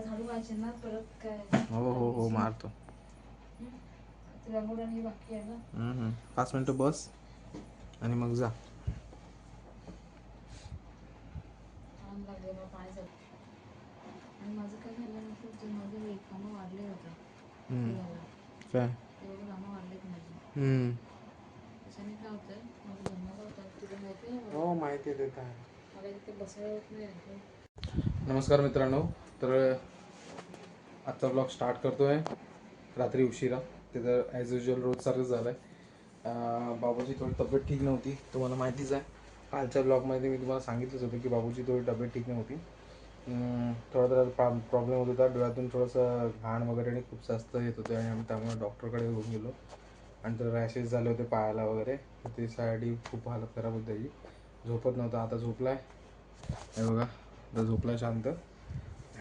झाडू व्हायचे ना परत काय? हो हो हो मारतो. आणि हे बाकी आहे ना. हम्म, हम्म. पाच मिनटं बस आणि मग जा. आम लागले मला पाणी झालं आणि माझं काय झालं माझे हे कामं वाढले होते हम्म. काय? तेवढे कामं वाढलेत माझे. हम्म. त्याच्याने काय होतं माझं जन्माला होतं. तुला माहिती आहे? हो माहिती आहे ते काय मला इथे बसायला होत नाही. नमस्कार मित्रांनो. तर आजचा ब्लॉग स्टार्ट करतो आहे रात्री उशिरा. ते तर ॲज युजल रोजसारखंच झालं आहे बाबूची थोडी तब्येत ठीक नव्हती. तुम्हाला माहितीच आहे. कालच्या ब्लॉगमध्ये मी तुम्हाला सांगितलंच होतं की बाबूची थोडी तब्येत ठीक नव्हती. अं, थोडा थोडा प्रॉब्लेम होत होता. डोळ्यातून थोडंसं घाण वगैरे आणि खूप जास्त येत होते आणि आम्ही त्यामुळे डॉक्टरकडे घेऊन गेलो. आणि तर रॅशेस झाले होते पायाला वगैरे. त्यासाठी खूप हालत खराब होत त्याची झोपत नव्हता. आता झोपला हे बघा. आता झोपला शांत.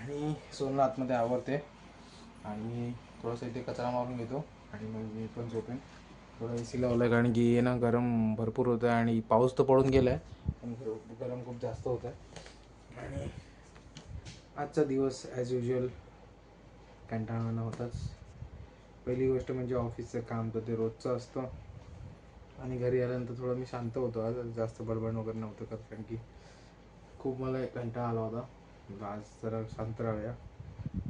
आणि सोनला आतमध्ये आवडते. आणि थोडंसं इथे कचरा मारून घेतो. आणि मग मी पण झोपेन. थोडं ए सी लावलं आहे कारण की हे ना गरम भरपूर होतं आहे आणि पाऊस तर पडून गेला आहे पण गरम खूप जास्त होतं आहे आणि आजचा दिवस ॲज युजल कंटाळा होताच. पहिली गोष्ट म्हणजे ऑफिसचं काम तर ते रोजचं असतं. आणि घरी आल्यानंतर थोडं मी शांत होतो. आज जास्त बडबड वगैरे नव्हतं करत कारण की खूप मला कंटाळा आला होता. म्हटलं आज जरा शांत राहूया.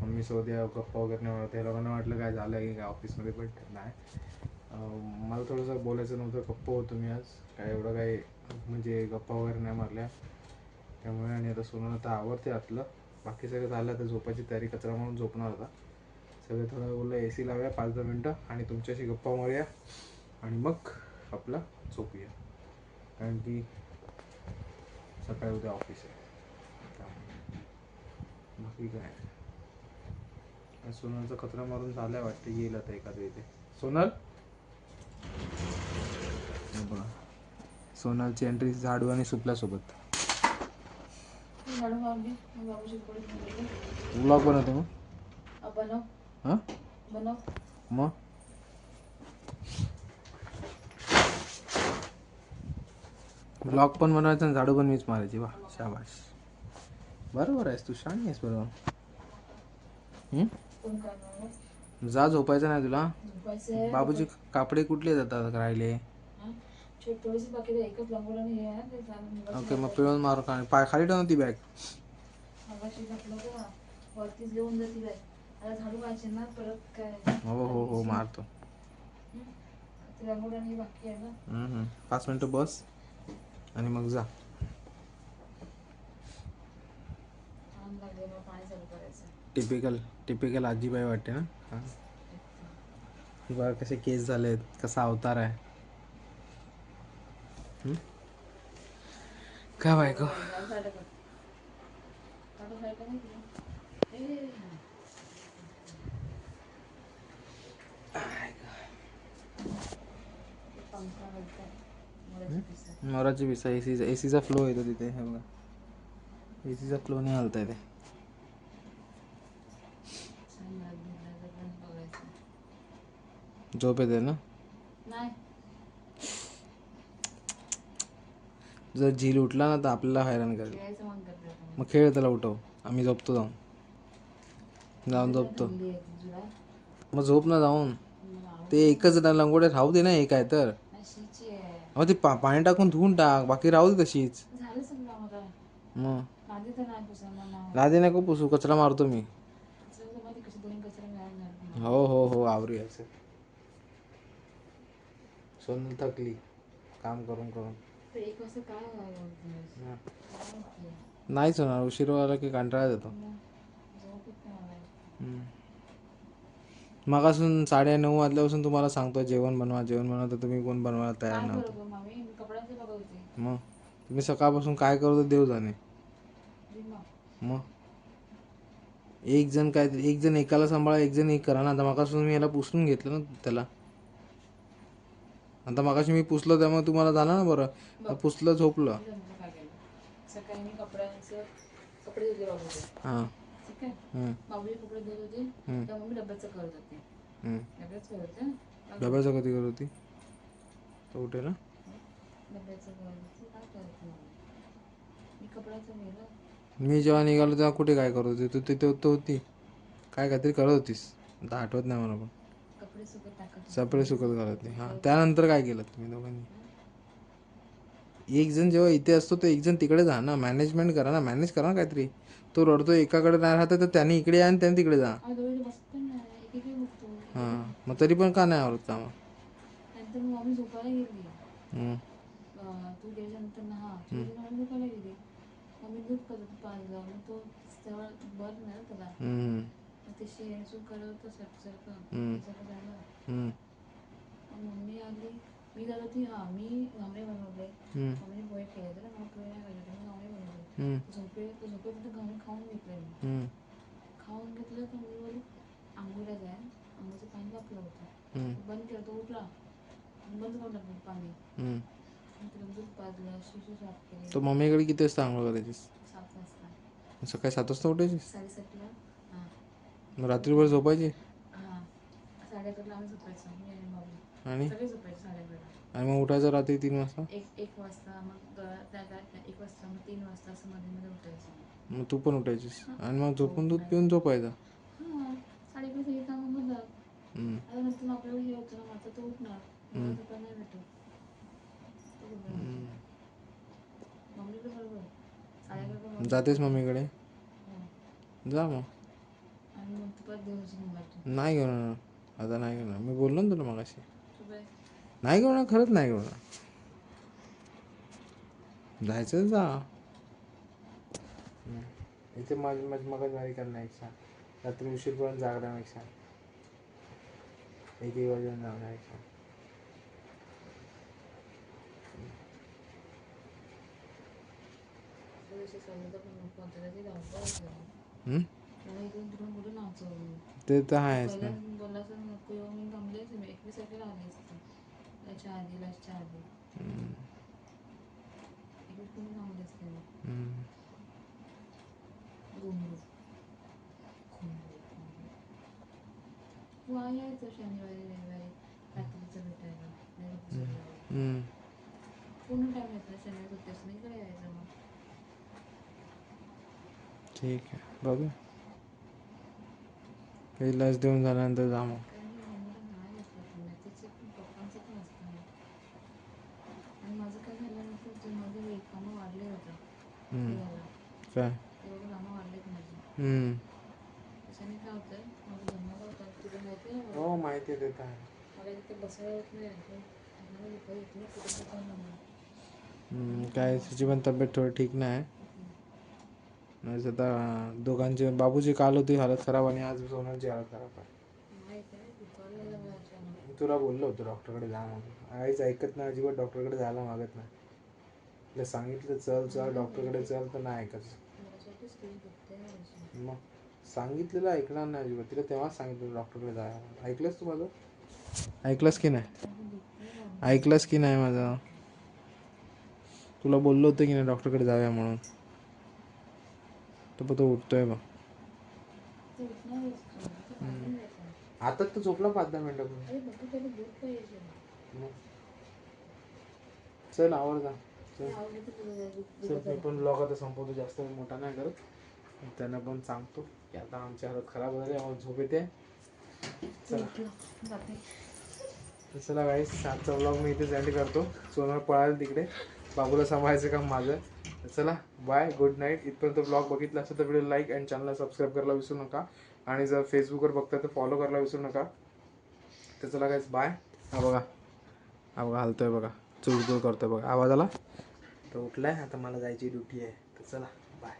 मम्मी सोबत या गप्पा वगैरे नाही वाटत हे लोकांना वाटलं काय झालं की काय ऑफिसमध्ये पण नाही. मला थोडंसं बोलायचं नव्हतं. गप्प होतो मी आज. काय एवढं काही म्हणजे गप्पा वगैरे नाही मारल्या. त्यामुळे आणि आता सोनं आता आवडते आतलं. बाकी सगळं झालं तर झोपायची तयारी कचरा म्हणून झोपणार होता. सगळे थोडं बोललं ए सी लावूया पाच दहा मिनटं आणि तुमच्याशी गप्पा मारूया आणि मग आपला झोपूया. कारण की सकाळी उद्या ऑफिस आहे. बाकी काय? आज सोनलचा कचरा मारून झालाय वाटतं येईल आता एखाद्या इथे. सोनल? बघा सोनलची एंट्री झाडू आणि सुपल्यासोबत मग. ब्लॉग बनवते मग? बनव. हां? बनव. मग? ब्लॉग पण बनवायचा आणि झाडू पण मीच मारायची वा शाबाश बरोबर आहेस तू शाणी आहेस बरोबर. जा झोपायचं नाही तुला. बाबूची कापडे कुठले जातात राहिले? ओके मग पिळून मारू का? पाय खाली ठेव ना ती बॅग. हो हो हो मारतो. पाच मिनटं बस आणि मग जा आम लागले मला पाणी चालू करायचं टिपिकल टिपिकल आजीबाई वाटते ना हां ही बघा कसे केस झालेत कसा अवतार आहे हम्म? काय बायको झाडू साईडला कर. झाडू साईडला नाही केलं. ए, पंखा घालताय. मोराची पिस आहे. मोराची पिसा एसीचा एसीचा फ्लो येतो तिथे हे बघा एसीचा फ्लो नाही हलता येते छान लागली. नजर पण बघायचं. झोप येते ना? नाही. जर झील उठला ना तर आपल्याला हैराण करेल. खेळायचं मन करते आता. मग खेळ त्याला उठव. आम्ही झोपतो जाऊन. जाऊन झोपतो. थंडी आहे ती जुळा. मग झोप ना जाऊन. मला आवडत ते एकच लंगोड्या राहू दे ना एक आहे तर. नाही. शीची आहे. मग ते पा पाणी टाकून धुवून टाक. बाकी राहू दे तशीच. झालं मग? कांदे तर नाही पुसणार मला लादे नको पुसू. कचरा मारतो मी. कशी दोन कचरा. हो हो हो. आवरी असं सोनल थकली. काम करून करून. एक वाजता काय व्हायला हा. काय माहिती. नाहीच होणार. उशीर आला की कंटाळा येतो. नाही मला. हम्म. मगासून साडे नऊ वाजल्यापासून तुम्हाला सांगतो जेवण बनवा जेवण बनवा तर तुम्ही कोण बनवायला तयार काय नव्हतं. करू गं मामी? मी कपड्यांचं बघत होते. मग? तुम्ही सकाळपासून काय करतो देव जाणे. रिमा. मग? एक जण काय एक जण एकाला सांभाळा एक जण एक करा ना. आता मगासून मी याला पुसून घेतलं ना त्याला. आता मगाशी मी पुसलं त्यामुळे तुम्हाला झालं ना बरं. पुसलं झोपलं. मी सांगतो काय केलं. सकाळी मी कपड्यांचं कपडे धुतले बाबूचे. हां. ठीक आहे? हम्म, बाबूचे कपडे धुत होते. हम्म, तेव्हा मी डब्याचं करत होते. हम्म. डब्याचं करत होते डब्याचं कधी करत होती? तो उठे ना? डब्याचं करत होते. काय करत नाही मी कपड्याचं मी जेव्हा निघालो तेव्हा कुठे काय करत होती? तू तिथे तो होती. काय काहीतरी करत होतीस. आता आठवत नाही मला पण. कपडे सुकत घालत नाही. हां. त्यानंतर काय केलं तुम्ही दोघांनी? एक जण जेव्हा इथे असतो तर एक जण तिकडे जा ना. मॅनेजमेंट करा ना. मॅनेज करा ना काहीतरी. तो रडतो एकाकडे नाही राहत तर त्याने इकडे या आणि त्याने तिकडे जा. हां. मग तरी पण का नाही आवडत मग आम्ही झोपायला गेली तू गेल्यानंतर हा तू झोपायला करत तो तेव्हा बरं नाही त्याला ते शेण सून होतं झालं? मम्मी आली. मी जात होती हा मी घामरे बनवले. पोहे पोहे नाही मी घामरे बनवले. हम्म. झोपे झोपेपर्यंत घामरे खाऊन घेतले मी. हम्म. खाऊन घेतलं तर मी बोलली आंघोळीला जाय. आंघोळीचं पाणी लागलं होतं. बंद केलं तो उठला. बंद करून टाकलं पाणी. तो मम्मीकडे किती वाजता आंघोळ करायचीस? सात वाजता. सकाळी सात वाजता उठायचीस? साडेसातला. मग रात्रीभर झोपायची? हां. साडे अकराला आम्ही झोपायचो मी आणि आणि? सगळे झोपायचे साडे अकराला आणि मग उठायचं रात्री तीन वाजता? एक एक वाजता मग द- त्या त्या- एक वाजता मग तीन वाजता असं मध्ये मध्ये उठायचं. मग तू पण उठायचीस. आणि मग झोपून दूध पिऊन झोपायचा? हां. साडेपाच सगळी कामं होतात हम्म. आता नंतर मग आपल्याला हे होतं ना मग आता तो उठणार. मला झोपायला नाही भेटत तो उठणार. मम्मीकडे बरोबर साडे अकरा पण जातेस मम्मीकडे? हो. जा मग. आणि मग तू परत दिवस मोबाईल नाही घेऊन येणार आता नाही घेऊन मी बोललो ना तुला मगाशी तू नाही घेऊन येणार, खरंच नाही घेऊन येणार. जायचं जा हम्म. इथे माझी माझी मगज मारी करण्यापेक्षा रात्री उशीरपर्यंत जागण्यापेक्षा एक एक वाजून जागण्यापेक्षा त्या दिवशी सांगितलं पण धावपळ होते. हम्म? मला इकडून तिकडून कुठे नाचवलं ते तर आहेच ना. बोलला असं नको येऊ मी थांबलेच मी. एकवीस तारखेला आले असते त्याच्या आधी लास्टच्या आधी. एकवीस कोणी थांबले असते मी हम्म. घुमरू घुमरू घुमरू तू आहे यायचं शनिवारी रविवारी. रात्रीचं भेटायला. नाही तर दुसऱ्या हम्म. पूर्ण टाइम येतो शनिवारी सुट्टी असते ना इकडे यायचं मग. ठीक आहे. बघू. हे लस देऊन झाल्यानंतर जा मग काय माहिती देत आहे काय पण तब्येत थोडी ठीक नाही म्हणजे आता दोघांचे बाबूची काल होती हालत खराब आणि आज सोनाची हालत खराब आहे. तुला बोललो होतो डॉक्टरकडे जा म्हणून. आईच ऐकत नाही अजिबात डॉक्टरकडे जायला मागत नाही. तिला सांगितलं चल चल डॉक्टरकडे चल तर नाही ऐकत. मग सांगितलेलं ऐकणार नाही अजिबात. तिला तेव्हाच सांगितलं डॉक्टरकडे जायला. ऐकलंस तू माझं? ऐकलंस की नाही? ऐकलंस की नाही माझं? तुला बोललो होतं की नाही डॉक्टरकडे जाऊया म्हणून? तो उठतोय बघ ते काढून द्यायचा. आता तर झोपला पाच दहा मग. चल आवर जा. चल. मी पण ब्लॉग आता संपवतो जास्त मोठा नाही करत. पण त्यांना पण सांगतो की आता आमची हालत खराब झाली आम्हाला झोप येते. चला. चला गाईस आजचा ब्लॉग मी इथे एंड करतो. सोनर पळायला तिकडे. बाबूला सांभाळायचं काम माझं. चला. बाय गुड नाईट इथपर्यंत ब्लॉग बघितला असेल तर व्हिडिओ लाईक अँड चॅनलला सबस्क्राईब करायला विसरू नका. आणि जर फेसबुकवर बघता तर फॉलो करायला विसरू नका. तर चला बाय हा बघा. हा बघा हलतोय बघा. चुळचुळ करतोय बघा. आवाज आला? तर उठलाय आता मला जायची ड्युटी आहे. तर चला बाय